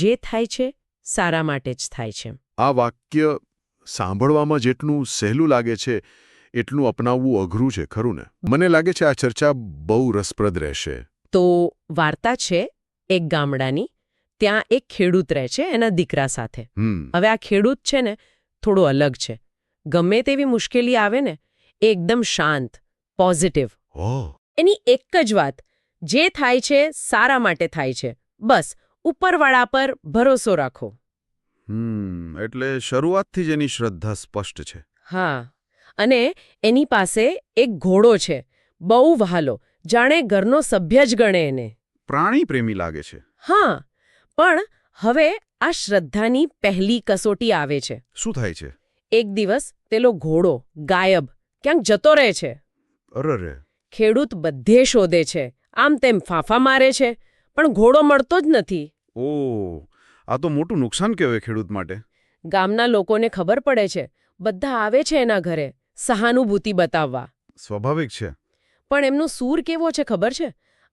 જે થાય છે સારા માટે જ થાય છે. આ વાક્ય સાંભળવામાં જેટલું સહેલું લાગે છે એટલું અપનાવવું અઘરું છે ખરું ને? મને લાગે છે આ ચર્ચા બહુ રસપ્રદ રહેશે. તો વાર્તા છે એક ગામડાની ત્યાં એક ખેડૂત રહે છે એના દીકરા સાથે. હવે આ ખેડૂત છે ને થોડો અલગ છે. ગમે તેવી મુશ્કેલી આવે ને એ એકદમ શાંત પોઝિટિવ એની એક જ વાત જે થાય છે સારા માટે થાય છે. બસ ઉપરવાળા પર ભરોસો રાખો. હમ એટલે શરૂઆતથી જ એની શ્રદ્ધા સ્પષ્ટ છે. હા અને એની પાસે એક ઘોડો છે બહુ વહાલો જાણે ઘરનો સભ્ય જ ગણે એને. પ્રાણી પ્રેમી લાગે છે. હા પણ હવે આ શ્રદ્ધાની પહેલી કસોટી આવે છે. શું થાય છે? એક દિવસ પેલો ઘોડો ગાયબ ક્યાંક જતો રહે છે. અરરે ખેડૂત બધે શોધે છે આમ તેમ ફાંફા મારે છે પણ ઘોડો મળતો જ નથી. ઓ આ તો મોટું નુકસાન કહેવાય ખેડૂત માટે. ગામના લોકોને ખબર પડે છે બધા આવે છે એના ઘરે સહાનુભૂતિ બતાવવા. સ્વાભાવિક છે. પણ એમનો સૂર કેવો છે ખબર છે?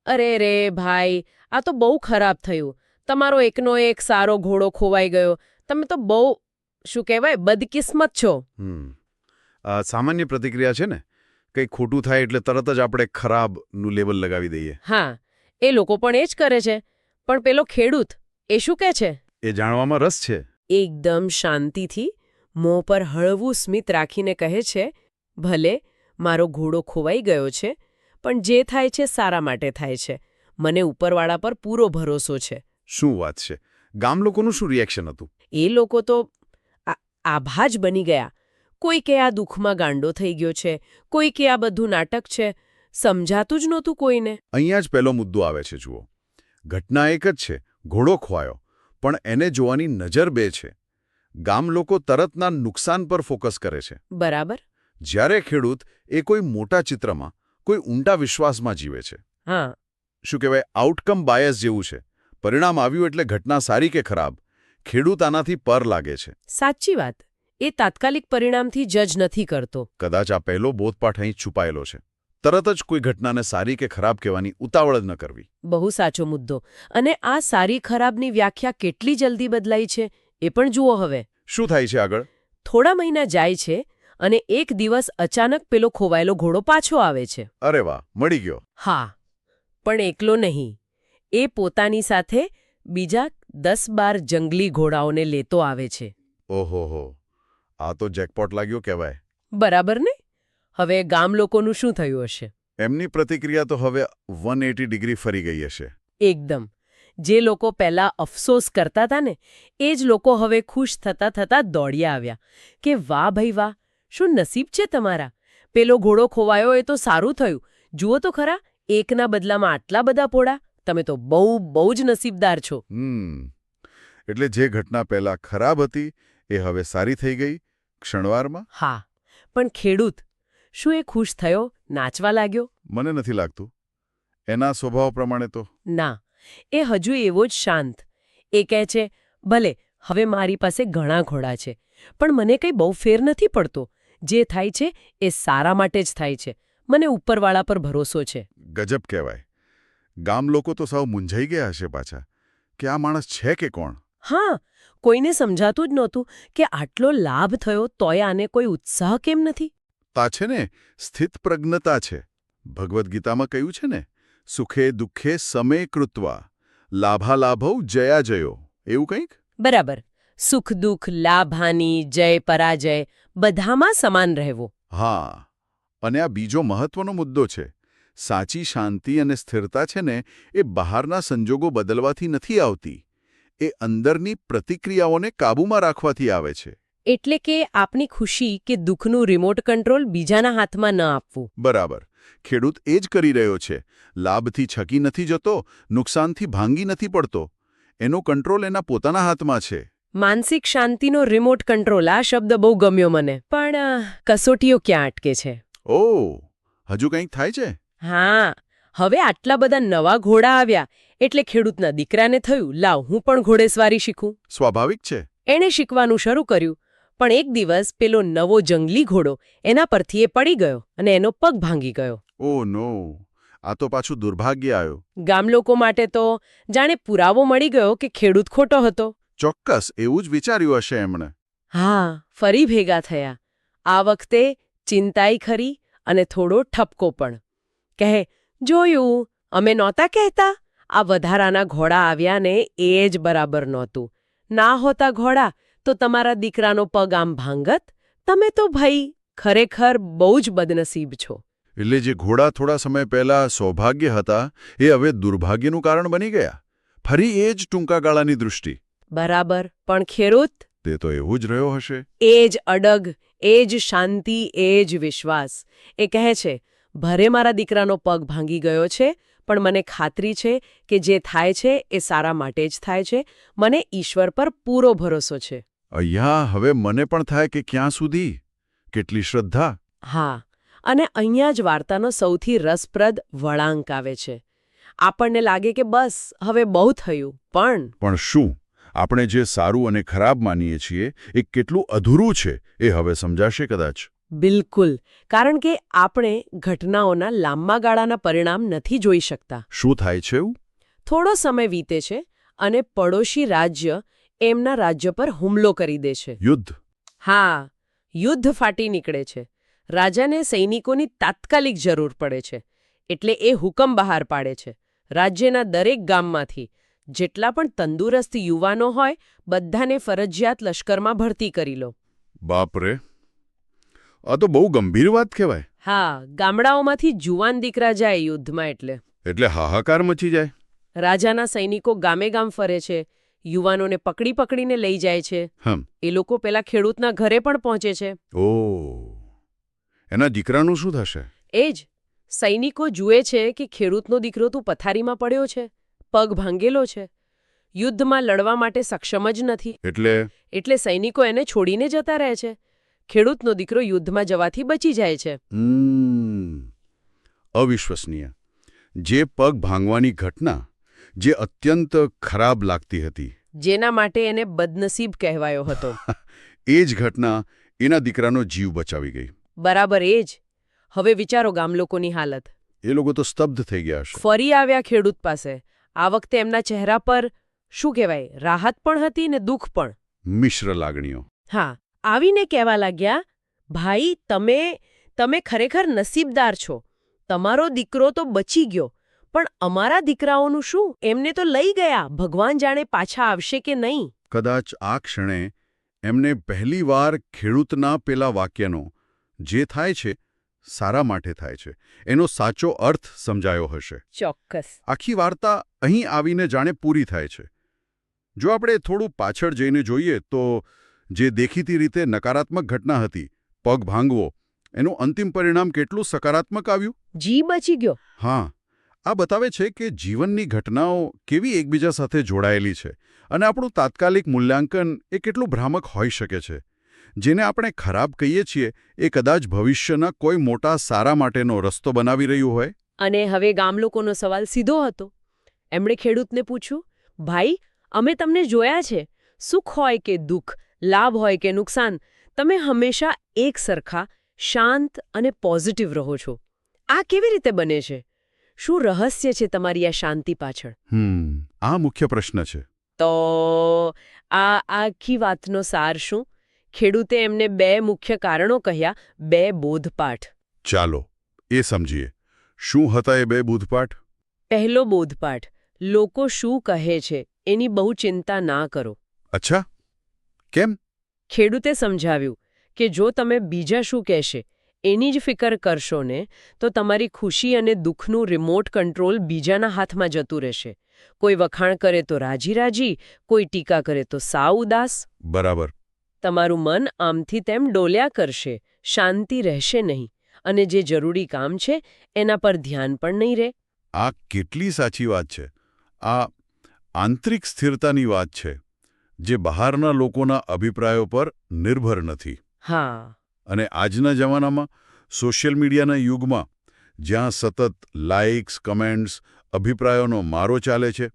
અરે રે ભાઈ આ તો બહુ ખરાબ થયું. તમારો એકનો એક સારો ઘોડો ખોવાઈ ગયો. તમે તો બહુ શું કહેવાય બદકિસ્મત છો. સામાન્ય પ્રતિક્રિયા છે ને? કંઈ ખોટું થાય એટલે તરત જ આપણે ખરાબનું લેબલ લગાવી દઈએ. હા એ લોકો પણ એ જ કરે છે. પણ પેલો ખેડૂત એ શું કહે છે? એ જાણવામાં રસ છે. એકદમ શાંતિથી મોં પર હળવું સ્મિત રાખીને કહે છે ભલે મારો ઘોડો ખોવાઈ ગયો છે પણ જે થાય છે સારા માટે થાય છે. મને ઉપરવાળા પર પૂરો ભરોસો છે. શું વાત છે? ગામ લોકોનું શું રિએક્શન હતું? એ લોકો તો આભા જ બની ગયા. કોઈ કે આ દુઃખમાં ગાંડો થઈ ગયો છે કોઈ કે આ બધું નાટક છે. સમજાતું જ નહોતું કોઈને. અહીંયા જ પહેલો મુદ્દો આવે છે જુઓ. ઘટના એક જ છે ઘોડો ખોવાયો પણ એને જોવાની નજર બે છે. ગામ લોકો તરતના નુકસાન પર ફોકસ કરે છે. બરાબર. જ્યારે ખેડૂત એ કોઈ મોટા ચિત્રમાં કોઈ ઊંડા વિશ્વાસમાં જીવે છે. હા. શું કહેવાય આઉટકમ બાયસ જેવું છે. પરિણામ આવ્યું એટલે ઘટના સારી કે ખરાબ ખેડૂત આનાથી પર લાગે છે. સાચી વાત. એ તાત્કાલિક પરિણામથી જજ નથી કરતો. કદાચ આ પહેલો બોધપાઠ અહીં છુપાયેલો છે. તરત જ કોઈ ઘટનાને સારી કે ખરાબ કહેવાની ઉતાવળ જ ન કરવી. બહુ સાચો મુદ્દો. અને આ સારી ખરાબની વ્યાખ્યા કેટલી જલ્દી બદલાઈ છે એ પણ જુઓ હવે. શું થાય છે આગળ? થોડા મહિના જાય છે અને એક દિવસ અચાનક પેલો ખોવાયેલો ઘોડો પાછો આવે છે. અરે વાહ મળી ગયો. હા પણ એકલો નહીં. એ પોતાની સાથે બીજા દસ બાર જંગલી ઘોડાઓને લેતો આવે છે. ઓહોહો આ તો જેકપોટ લાગ્યો કહેવાય. બરાબર ને? હવે ગામ લોકોનું શું થયું હશે? એમની પ્રતિક્રિયા તો હવે વન ડિગ્રી ફરી ગઈ હશે. એકદમ. જે લોકો પહેલા અફસોસ કરતા હતા ને એ જ લોકો હવે ખુશ થતા થતા દોડ્યા આવ્યા. કે વાહ ભાઈ વાહ શું નસીબ છે તમારા? પેલો ઘોડો ખોવાયો એ તો સારું થયું. જુઓ તો ખરા એકના બદલામાં આટલા બધા પોળા. તમે તો બહુ બહુ જ નસીબદાર છો. એટલે જે ઘટના પહેલા ખરાબ હતી એ હવે સારી થઈ ગઈ? ક્ષણવારમાં? હા. પણ ખેડૂત શું એ ખુશ થયો? નાચવા લાગ્યો? મને નથી લાગતું. એના સ્વભાવ પ્રમાણે તો. ના એ હજુ એવો જ શાંત. એ કહે છે ભલે હવે મારી પાસે ઘણા ઘોડા છે પણ મને કંઈ બહુ ફેર નથી પડતો. જે થાય છે એ સારા માટે જ થાય છે. મને ઉપરવાળા પર ભરોસો છે. ગજબ કહેવાય. ગામ લોકો તો સાવ મૂંઝાઈ ગયા હશે પાછા. કે આ માણસ છે કે કોણ? હા કોઈને સમજાતું જ નહોતું કે આટલો લાભ થયો તોય આને કોઈ ઉત્સાહ કેમ નથી? તા છે ને સ્થિત પ્રજ્ઞતા છે. ભગવદ્ ગીતામાં કહ્યું છે ને સુખે દુઃખે સમે કૃત્વા લાભાલાભૌ જયા જયો. એવું કંઈક? બરાબર. સુખ દુઃખ લાભાની જય પરાજય બધામાં સમાન રહેવો. હા. અને આ બીજો મહત્વનો મુદ્દો છે. સાચી શાંતિ અને સ્થિરતા છે ને એ બહારના સંજોગો બદલવાથી નથી આવતી. એ અંદરની પ્રતિક્રિયાઓને કાબૂમાં રાખવાથી આવે છે. એટલે કે આપની ખુશી કે દુઃખનું રિમોટ કંટ્રોલ બીજાના હાથમાં ન આપવું. બરાબર. ખેડૂત એ જ કરી રહ્યો છે. લાભથી છકી નથી જતો નુકસાનથી ભાંગી નથી પડતો. એનો કંટ્રોલ એના પોતાના હાથમાં છે. માનસિક શાંતિનો રિમોટ કંટ્રોલ આ શબ્દ બહુ ગમ્યો મને. પણ કસોટીઓ ક્યાં અટકે છે? ઓ હજુ કંઈક થાય છે? હા. હવે આટલા બધા નવા ઘોડા આવ્યા. એટલે ખેડૂતના દીકરાને થયું લાવ હું પણ ઘોડેસવારી શીખું. સ્વાભાવિક છે. એણે શીખવાનું શરૂ કર્યું. પણ એક દિવસ પેલો નવો જંગલી ઘોડો એના પરથી એ પડી ગયો અને એનો પગ ભાંગી ગયો. ઓ નો આ તો પાછું દુર્ભાગ્ય આવ્યો. ગામ લોકો માટે તો જાણે પુરાવો મળી ગયો કે ખેડૂત ખોટો હતો. ચોક્કસ એવું જ વિચાર્યું હશે એમણે. હા ફરી ભેગા થયા. આ વખતે ચિંતાઈ ખરી અને થોડો ઠપકો પણ. કહે જોયું અમે નહોતા કહેતા? આ વધારાના ઘોડા આવ્યા ને એ જ બરાબર નહોતું. ના હોતા ઘોડા તો તમારા દીકરાનો પગ આમ ભાંગત? તમે તો ભાઈ ખરેખર બહુ જ બદનસીબ છો. એટલે જે ઘોડા થોડા સમય પહેલા સૌભાગ્ય હતા એ હવે દુર્ભાગ્યનું કારણ બની ગયા? ફરી એ જ ટૂંકા ગાળાની દૃષ્ટિ. બરાબર પણ ખેડૂત? તે તો એવું જ રહ્યો હશે. એ જ અડગ એ જ શાંતિ એ જ વિશ્વાસ. એ કહે છે ભરે મારા દીકરાનો પગ ભાંગી ગયો છે પણ મને ખાતરી છે કે જે થાય છે એ સારા માટે જ થાય છે. મને ઈશ્વર પર પૂરો ભરોસો છે. અહીંયા હવે મને પણ થાય કે ક્યાં સુધી? કેટલી શ્રદ્ધા. હા અને અહીંયા જ વાર્તાનો સૌથી રસપ્રદ વળાંક આવે છે. આપણને લાગે કે બસ હવે બહુ થયું પણ પણ શું? આપણે જે સારું અને ખરાબ માનીએ છીએ એ કેટલું અધૂરું છે એ હવે સમજાશે કદાચ. બિલકુલ કારણ કે આપણે ઘટનાઓના લાંબા ગાળાના પરિણામ નથી જોઈ શકતા. શું થાય છે થોડો સમય વીતે છે અને પડોશી રાજ્ય એમના રાજ્ય પર હુમલો કરી દે છે. યુદ્ધ? હા યુદ્ધ ફાટી નીકળે છે. રાજાને સૈનિકોની તાત્કાલિક જરૂર પડે છે એટલે એ હુકમ બહાર પાડે છે. રાજ્યના દરેક ગામમાંથી જેટલા પણ તંદુરસ્ત યુવાનો હોય બધાને ફરજિયાત લશ્કરમાં ભરતી કરી લો. બાપરે આ તો બહુ ગંભીર વાત કહેવાય. હા ગામડાઓમાંથી જુવાન દીકરા જાય યુદ્ધમાં એટલે. એટલે હાહાકાર મચી જાય. રાજાના સૈનિકો ગામે ગામ ફરે છે યુવાનોને પકડી પકડીને લઈ જાય છે. એ લોકો પેલા ખેડૂતના ઘરે પણ પહોંચે છે. ઓ. એના દીકરાનું શું થશે? એ જ સૈનિકો જુએ છે કે ખેડૂતનો દીકરો તું પથારીમાં પડ્યો છે પગ ભાંગેલો છે. યુદ્ધમાં લડવા માટે સક્ષમ જ નથી. એટલે? એટલે સૈનિકો એને છોડીને જતા રહે છે. ખેડૂતનો દીકરો યુદ્ધમાં જવાથી બચી જાય છે. અવિશ્વસનીય. જે પગ ભાંગવાની ઘટના જે અત્યંત ખરાબ લાગતી હતી. જેના માટે એને બદનસીબ કહેવાયો હતો. એ જ ઘટના એના દીકરાનો જીવ બચાવી ગઈ. બરાબર એ જ. હવે વિચારો ગામલોકોની હાલત. એ લોકો તો સ્તબ્ધ થઈ ગયા છે ફરી આવ્યા ખેડૂત પાસે. આ વખતે એમના ચહેરા પર શું કહેવાય રાહત પણ હતી ને દુઃખ પણ? મિશ્ર લાગણીઓ. હા આવીને કહેવા લાગ્યા ભાઈ તમે તમે ખરેખર નસીબદાર છો. તમારો દીકરો તો બચી ગયો. પણ અમારા દીકરાઓનું શું? એમને તો લઈ ગયા. ભગવાન જાણે પાછા આવશે કે નહીં? કદાચ આ ક્ષણે એમને પહેલીવાર ખેડૂતના પેલા વાક્યનો જે થાય છે સારા માટે થાય છે. એનો સાચો અર્થ સમજાયો હશે. ચોક્કસ. આખી વાર્તા અહીં આવીને જાણે પૂરી થાય છે. જો આપણે થોડું પાછળ જઈને જોઈએ તો જે દેખીતી રીતે નકારાત્મક ઘટના હતી પગ ભાંગવો એનું અંતિમ પરિણામ કેટલું સકારાત્મક આવ્યું? જી બચી ગયો. હા. આ બતાવે છે કે જીવનની ઘટનાઓ કેવી એકબીજા સાથે જોડાયેલી છે અને આપણું તાત્કાલિક મૂલ્યાંકન એ કેટલું ભ્રામક હોઈ શકે છે. જેને આપણે ખરાબ કહીએ છીએ એ કદાચ ભવિષ્યના કોઈ મોટા સારા માટેનો રસ્તો બનાવી રહ્યું હોય. અને હવે ગામલોકોનો સવાલ સીધો હતો. એમણે ખેડૂતને પૂછ્યું, ભાઈ, અમે તમને જોયા છે. સુખ હોય કે દુઃખ, લાભ હોય કે નુકસાન, તમે હંમેશા એક સરખા, શાંત અને પોઝિટિવ રહો છો. આ કેવી રીતે બને છે? શું રહસ્ય છે તમારી આ શાંતિ પાછળ? આ મુખ્ય પ્રશ્ન છે. તો આ આખી વાતનો સાર શું? ખેડૂતે એમને બે મુખ્ય કારણો કહ્યા બે બોધપાઠ. ચાલો એ સમજીએ. શું હતા એ બે બોધપાઠ? પહેલો બોધપાઠ લોકો શું કહે છે એની બહુ ચિંતા ના કરો. અચ્છા કેમ? ખેડૂતે સમજાવ્યું કે જો તમે બીજા શું કહેશે એની જ ફિકર કરશો ને તો તમારી ખુશી અને દુઃખનું રિમોટ કંટ્રોલ બીજાના હાથમાં જતું રહેશે. કોઈ વખાણ કરે તો રાજી રાજી કોઈ ટીકા કરે તો સાવ ઉદાસ. બરાબર. તમારું મન આમથી તેમ ડોલ્યા કરશે શાંતિ રહેશે નહીં અને જે જરૂરી કામ છે એના પર ધ્યાન પણ નહીં રહે. આ કેટલી સાચી વાત છે. આ આંતરિક સ્થિરતાની વાત છે જે બહારના લોકોના અભિપ્રાયો પર નિર્ભર નથી. હા. અને આજના જમાનામાં સોશિયલ મીડિયાના યુગમાં જ્યાં સતત લાઇક્સ કમેન્ટ્સ અભિપ્રાયોનો મારો ચાલે છે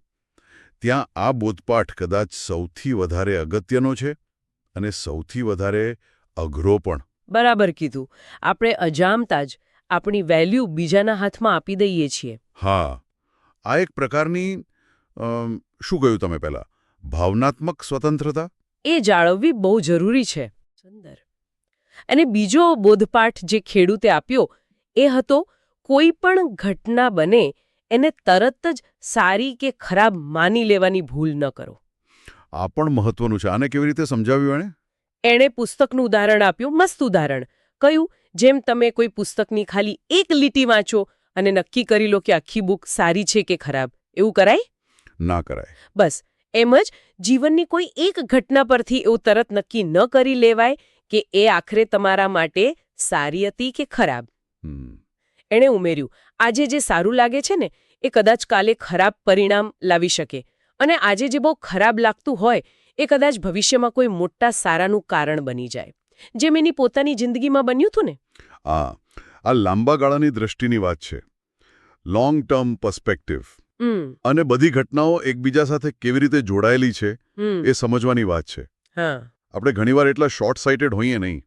ત્યાં આ બોધપાઠ કદાચ સૌથી વધારે અગત્યનો છે અને સૌથી વધારે અઘરો પણ. બરાબર કીધું. આપણે અજામતા જ આપણી વેલ્યુ બીજાના હાથમાં આપી દઈએ છીએ. હા. આ એક પ્રકારની શું કહ્યું તમે પહેલા? ભાવનાત્મક સ્વતંત્રતા? એ જાળવવી બહુ જરૂરી છે. સુંદર. અને બીજો બોધપાઠ જે ખેડૂતે આપ્યો એ હતો કોઈ પણ ઘટના બને એને તરત જ સારી કે ખરાબ માની લેવાની ભૂલ ન કરો. આ પણ મહત્વનું છે. આને કેવી રીતે સમજાવ્યું એણે? એણે પુસ્તકનું ઉદાહરણ આપ્યું મસ્ત ઉદાહરણ. કયું જેમ તમે કોઈ પુસ્તકની ખાલી એક લીટી વાંચો અને નક્કી કરી લો કે આખી બુક સારી છે કે ખરાબ. એવું કરાય? ના કરાય. બસ. એમ જ જીવનની કોઈ એક ઘટના પરથી એવું તરત નક્કી ન કરી લેવાય કે એ આખરે તમારા માટે સારી હતી કે ખરાબ? એણે ઉમેર્યું આજે જે સારું લાગે છે ને એ કદાચ કાલે ખરાબ પરિણામ લાવી શકે. અને આજે જે બહુ ખરાબ લાગતું હોય એ કદાચ ભવિષ્યમાં કોઈ મોટા સારાનું કારણ બની જાય. જેમ એની પોતાની જિંદગીમાં બન્યું હતું ને? આ આ લાંબા ગાળાની દ્રષ્ટિની વાત છે. લોંગ ટર્મ પર્સ્પેક્ટિવ અને બધી ઘટનાઓ એકબીજા સાથે કેવી રીતે જોડાયેલી છે એ સમજવાની વાત છે. હા. આપણે ઘણીવાર એટલા શોર્ટ સાઇટેડ હોઈએ નહીં.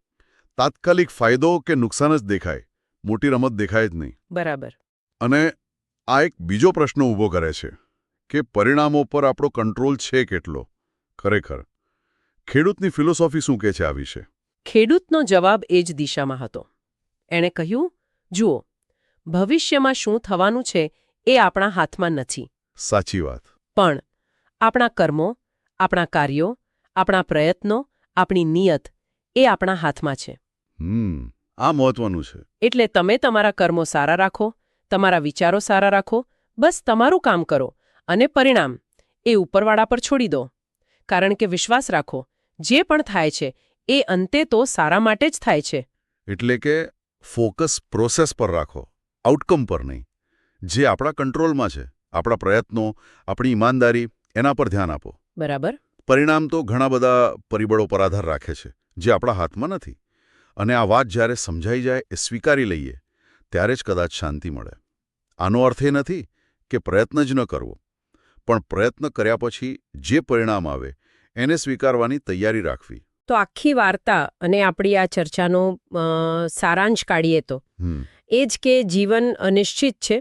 તાત્કાલિક ફાયદો કે નુકસાન જ દેખાય. મોટી રમત દેખાય જ નહીં. બરાબર. અને આ એક બીજો પ્રશ્ન ઊભો કરે છે કે પરિણામો પર આપણો કંટ્રોલ છે કેટલો? ખરેખર. ખેડૂતની ફિલોસોફી શું કહે છે આ વિશે? ખેડૂતનો જવાબ એ જ દિશામાં હતો. એણે કહ્યું જુઓ ભવિષ્યમાં શું થવાનું છે એ આપણા હાથમાં નથી. સાચી વાત. પણ આપણા કર્મો આપણા કાર્યો આપણા પ્રયત્નો આપણી નિયત એ આપણા હાથમાં છે. આ મહત્વનું છે. એટલે તમે તમારા કર્મો સારા રાખો તમારા વિચારો સારા રાખો બસ તમારું કામ કરો અને પરિણામ એ ઉપરવાળા પર છોડી દો. કારણ કે વિશ્વાસ રાખો જે પણ થાય છે એ અંતે તો સારા માટે જ થાય છે. એટલે કે ફોકસ પ્રોસેસ પર રાખો આઉટકમ પર નહીં. જે આપણા કંટ્રોલમાં છે આપણા પ્રયત્નો આપણી ઈમાનદારી એના પર ધ્યાન આપો. બરાબર? પરિણામ તો ઘણા બધા પરિબળો પર આધાર રાખે છે જે આપણા હાથમાં નથી. અને આ વાત જ્યારે સમજાઈ જાય એ સ્વીકારી લઈએ ત્યારે જ કદાચ શાંતિ મળે. આનો અર્થ એ નથી કે પ્રયત્ન જ ન કરવો પણ પ્રયત્ન કર્યા પછી જે પરિણામ આવે એને સ્વીકારવાની તૈયારી રાખવી. તો આખી વાર્તા અને આપણી આ ચર્ચાનો સારાંશ કાઢીએ તો? એ જ કે જીવન અનિશ્ચિત છે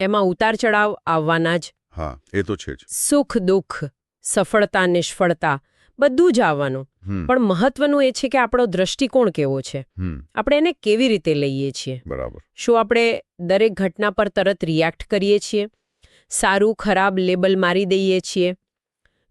એમાં ઉતાર ચડાવ આવવાના જ. હા એ તો છે જ. સુખ દુઃખ સફળતા નિષ્ફળતા બધું જ આવવાનું. પણ મહત્વનું એ છે કે આપણો દ્રષ્ટિકોણ કેવો છે. આપણે એને કેવી રીતે લઈએ છીએ? બરાબર. શું આપણે દરેક ઘટના પર તરત રિએક્ટ કરીએ છીએ? સારું ખરાબ લેબલ મારી દઈએ છીએ?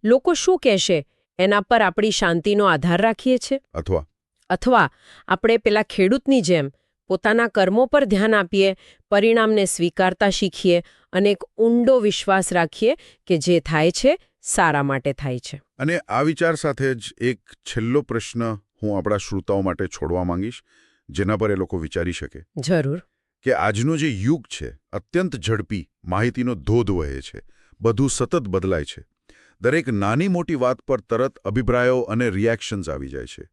લોકો શું કહેશે? એના પર આપણી શાંતિનો આધાર રાખીએ છીએ? અથવા? અથવા આપણે પેલા ખેડૂતની જેમ પોતાના કર્મો પર ધ્યાન આપીએ પરિણામને સ્વીકારતા શીખીએ અને એક ઊંડો વિશ્વાસ રાખીએ કે જે થાય છે સારા માટે થાય છે. અને આ વિચાર સાથે જ એક છેલ્લો પ્રશ્ન હું આપણા શ્રોતાઓ માટે છોડવા માંગીશ જેના પર એ લોકો વિચારી શકે. જરૂર. કે આજનો જે યુગ છે અત્યંત ઝડપી માહિતીનો ધોધ વહે છે બધું સતત બદલાય છે. દરેક નાની મોટી વાત પર તરત અભિપ્રાયો અને રિએક્શન્સ આવી જાય છે.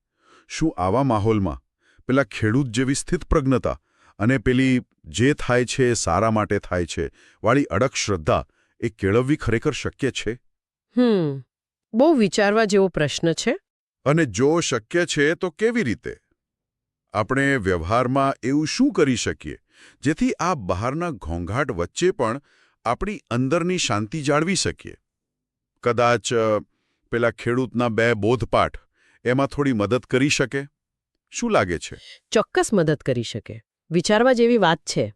શું આવા માહોલમાં પેલા ખેડૂત જેવી સ્થિત પ્રજ્ઞતા અને પેલી જે થાય છે એ સારા માટે થાય છે વાળી અડક શ્રદ્ધા એ કેળવવી ખરેખર શક્ય છે? હમ બહુ વિચારવા જેવો પ્રશ્ન છે. અને જો શક્ય છે તો કેવી રીતે? આપણે વ્યવહારમાં એવું શું કરી શકીએ જેથી આ બહારના ઘોંઘાટ વચ્ચે પણ આપણી અંદરની શાંતિ જાળવી શકીએ? કદાચ પેલા ખેડૂતના બે બોધપાઠ એમાં થોડી મદદ કરી શકે? શું લાગે છે? ચોક્કસ મદદ કરી શકે. વિચારવા જેવી વાત છે.